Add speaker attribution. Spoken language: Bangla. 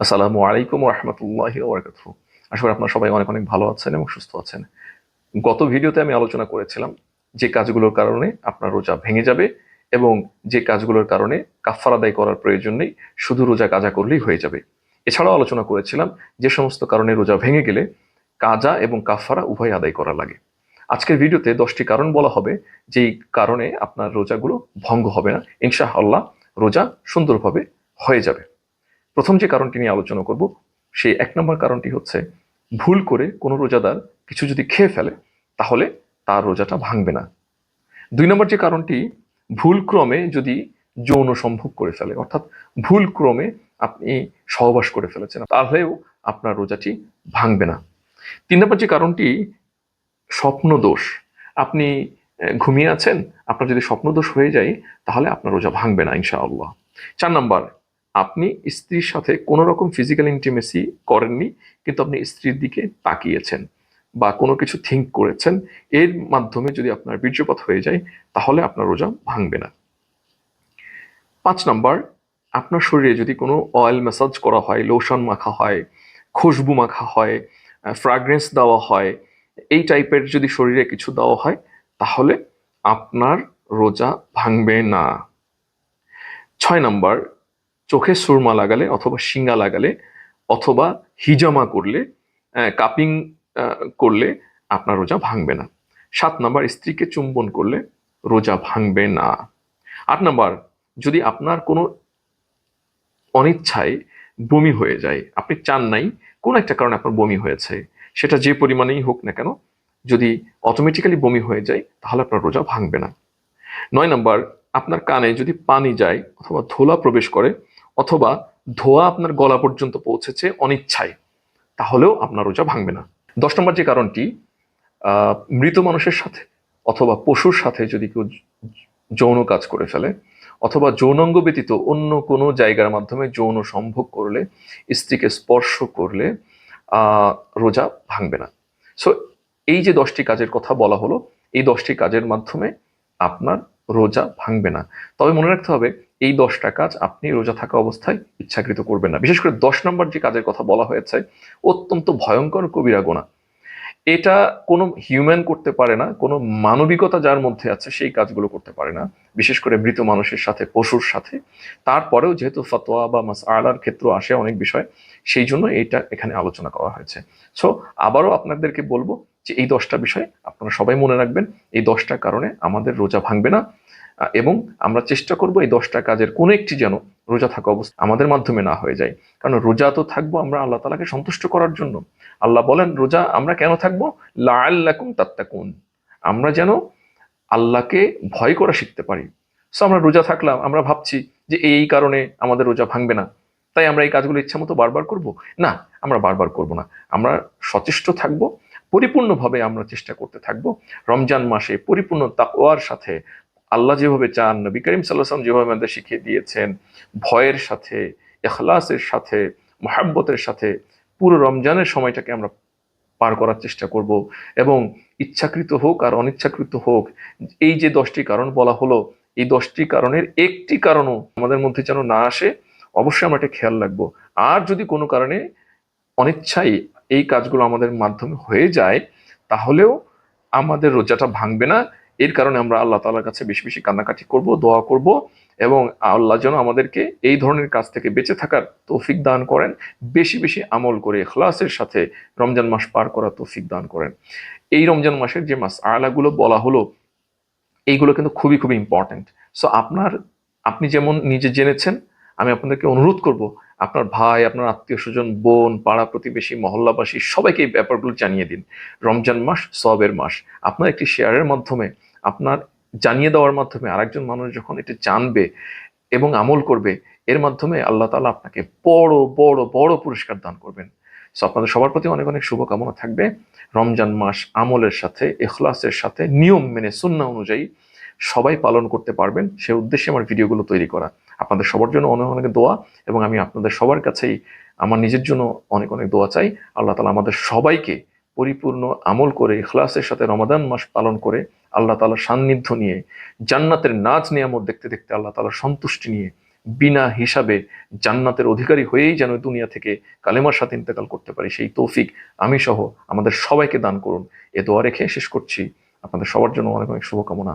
Speaker 1: আসসালামু আলাইকুম রহমতুল্লাহি ওবরাকাত আশা করি আপনারা সবাই অনেক অনেক ভালো আছেন এবং সুস্থ আছেন। গত ভিডিওতে আমি আলোচনা করেছিলাম যে কাজগুলোর কারণে আপনার রোজা ভেঙে যাবে এবং যে কাজগুলোর কারণে কাফার আদায় করার প্রয়োজন নেই, শুধু রোজা কাজা করলেই হয়ে যাবে। এছাড়াও আলোচনা করেছিলাম যে সমস্ত কারণে রোজা ভেঙে গেলে কাজা এবং কাফারা উভয় আদায় করা লাগে। আজকের ভিডিওতে দশটি কারণ বলা হবে, যেই কারণে আপনার রোজাগুলো ভঙ্গ হবে না। ইনশা আল্লাহ রোজা সুন্দরভাবে হয়ে যাবে। প্রথম যে কারণটি নিয়ে আলোচনা করব, সেই এক নম্বর কারণটি হচ্ছে ভুল করে কোনো রোজাদার কিছু যদি খেয়ে ফেলে, তাহলে তার রোজাটা ভাঙবে না। দুই নম্বর যে কারণটি, ভুল ক্রমে যদি যৌন সম্ভব করে ফেলে, অর্থাৎ ভুল ক্রমে আপনি সহবাস করে ফেলেছেন, তাহলেও আপনার রোজাটি ভাঙবে না। তিন নম্বর যে কারণটি, স্বপ্ন দোষ। আপনি ঘুমিয়ে আছেন, আপনার যদি স্বপ্ন দোষ হয়ে যায়, তাহলে আপনার রোজা ভাঙবে না, ইনশাআল্লাহ। চার নাম্বার আপনি স্ত্রীর সাথে কোনো রকম ফিজিক্যাল ইন্টিমেসি করেননি, কিন্তু আপনি স্ত্রীর দিকে তাকিয়েছেন বা কোনো কিছু থিঙ্ক করেছেন, এর মাধ্যমে যদি আপনার বীর্যপাত হয়ে যায়, তাহলে আপনার রোজা ভাঙবে না। পাঁচ নাম্বার, আপনার শরীরে যদি কোনো অয়েল ম্যাসাজ করা হয় লোশন মাখা হয়, খুশবু মাখা হয় ফ্রাগ্রেন্স দেওয়া হয়, এই টাইপের যদি শরীরে কিছু দেওয়া হয়, তাহলে আপনার রোজা ভাঙবে না। ছয় নাম্বার চোখে সুরমা লাগালে অথবা শিঙ্গা লাগালে অথবা হিজামা করলে কাপিং করলে আপনার রোজা ভাঙবে না। সাত নাম্বার, স্ত্রীকে চুম্বন করলে রোজা ভাঙবে না। আট নাম্বার, যদি আপনার কোনো অনিচ্ছায় বমি হয়ে যায়, আপনি চান নাই, কোনো একটা কারণে আপনার বমি হয়েছে, সেটা যে পরিমাণেই হোক না কেন, যদি অটোমেটিক্যালি বমি হয়ে যায়, তাহলে আপনার রোজা ভাঙবে না। নয় নাম্বার, আপনার কানে যদি পানি যায় অথবা ধোলা প্রবেশ করে অথবা ধোয়া আপনার গলা পর্যন্ত পৌঁছেছে অনিচ্ছায়, তাহলেও আপনার রোজা ভাঙবে না। দশ নম্বর যে কারণটি মৃত মানুষের সাথে অথবা পশুর সাথে যদি কেউ যৌন কাজ করে ফেলে অথবা যৌনাঙ্গ ব্যতীত অন্য কোনো জায়গার মাধ্যমে যৌন সম্ভব করলে, স্ত্রীকে স্পর্শ করলে রোজা ভাঙবে না। সো এই যে দশটি কাজের কথা বলা হলো, এই দশটি কাজের মাধ্যমে আপনার রোজা ভাঙবে না। তবে মনে রাখতে হবে এই দশটা কাজ আপনি রোজা থাকা অবস্থায় ইচ্ছাকৃত করবেন না। বিশেষ করে দশ নম্বর যে কাজের কথা বলা হয়েছে, অত্যন্ত ভয়ঙ্কর কবিরা গোনা। এটা কোনো হিউম্যান করতে পারে না, কোনো মানবিকতা যার মধ্যে আছে সেই কাজগুলো করতে পারে না, বিশেষ করে মৃত মানুষের সাথে, পশুর সাথে। তারপরেও যেহেতু ফতোয়া বা মাস আলার ক্ষেত্র আসে অনেক বিষয়, সেই জন্য এইটা এখানে আলোচনা করা হয়েছে। সো আবারও আপনাদেরকে বলব যে এই দশটা বিষয় আপনারা সবাই মনে রাখবেন, এই দশটা কারণে আমাদের রোজা ভাঙবে না। এবং আমরা চেষ্টা করব এই দশটা কাজের কোনো একটি যেন রোজা থাকা অবস্থা আমাদের মাধ্যমে না হয়ে যায়। কারণ রোজা তো থাকব আমরা আল্লাহ তালাকে সন্তুষ্ট করার জন্য। আল্লাহ বলেন, রোজা আমরা কেন থাকব? লাল্লাকুম তাত্তাকুন। আমরা যেন আল্লাহকে ভয় করা শিখতে পারি। সো আমরা রোজা থাকলাম, আমরা ভাবছি যে এই কারণে আমাদের রোজা ভাঙবে না। তাই আমরা এই কাজগুলো ইচ্ছা মতো বারবার করব? না, আমরা বারবার করব না। আমরা সচেষ্ট থাকব, পরিপূর্ণভাবে আমরা চেষ্টা করতে থাকব। রমজান মাসে পরিপূর্ণ তাকওয়ার সাথে আল্লাহ যেভাবে চান, নবী করিম সাল্লাম যেভাবে আমাদের শিখিয়ে দিয়েছেন, ভয়ের সাথে এখলাসের সাথে, মহাব্বতের সাথে পুরো রমজানের সময়টাকে আমরা পার করার চেষ্টা করব এবং ইচ্ছাকৃত হোক আর অনিচ্ছাকৃত হোক, এই যে দশটি কারণ বলা হলো, এই দশটি কারণের একটি কারণও আমাদের মধ্যে যেন না আসে, অবশ্যই আমরা এটা খেয়াল রাখব। আর যদি কোনো কারণে অনিচ্ছাই এই কাজগুলো আমাদের মাধ্যমে হয়ে যায়, তাহলেও আমাদের রোজাটা ভাঙবে না এর কারণে আমরা আল্লাহ তালার কাছে বেশি বেশি কান্নাকাটি করব, দোয়া করব এবং আল্লাহ যেন আমাদেরকে এই ধরনের কাজ থেকে বেঁচে থাকার তৌফিক দান করেন, বেশি বেশি আমল করে এখলাসের সাথে রমজান মাস পার করার তৌফিক দান করেন। এই রমজান মাসের যে মাস আলাগুলো বলা হলো, এইগুলো কিন্তু খুবই খুবই ইম্পর্ট্যান্ট সো আপনার, আপনি যেমন নিজে জেনেছেন, আমি আপনাদেরকে অনুরোধ করব আপনার ভাই, আপনার আত্মীয় স্বজন, বোন, পাড়া প্রতিবেশী, মহল্লাবাসী, সবাইকে এই ব্যাপারগুলো জানিয়ে দিন। রমজান মাস সবের মাস। আপনার একটি শেয়ারের মাধ্যমে, আপনার জানিয়ে দেওয়ার মাধ্যমে আরেকজন মানুষ যখন এটা জানবে এবং আমল করবে, এর মাধ্যমে আল্লাহ তাআলা আপনাকে বড় বড় বড় পুরস্কার দান করবেন। সো আপনাদের সবার প্রতি অনেক অনেক শুভকামনা থাকবে। রমজান মাস আমলের সাথে, এখলাসের সাথে, নিয়ম মেনে সুন্না অনুযায়ী সবাই পালন করতে পারবেন, সে উদ্দেশ্যে আমার ভিডিওগুলো তৈরি করা। আপনাদের সবার জন্য অনেক অনেক দোয়া এবং আমি আপনাদের সবার কাছেই আমার নিজের জন্য অনেক অনেক দোয়া চাই। আল্লাহ তালা আমাদের সবাইকে পরিপূর্ণ আমল করে, ইখলাসের সাথে রমাদান মাস পালন করে, আল্লাহ তালার সান্নিধ্য নিয়ে, জান্নাতের নাচ নিয়ামত দেখতে দেখতে আল্লাহ তালার সন্তুষ্টি নিয়ে, বিনা হিসাবে জান্নাতের অধিকারী হয়েই যেন দুনিয়া থেকে কালেমার সাথে ইন্তেকাল করতে পারি, সেই তৌফিক আমি সহ আমাদের সবাইকে দান করুন। এ দোয়া রেখে শেষ করছি। আপনাদের সবার জন্য অনেক অনেক শুভকামনা।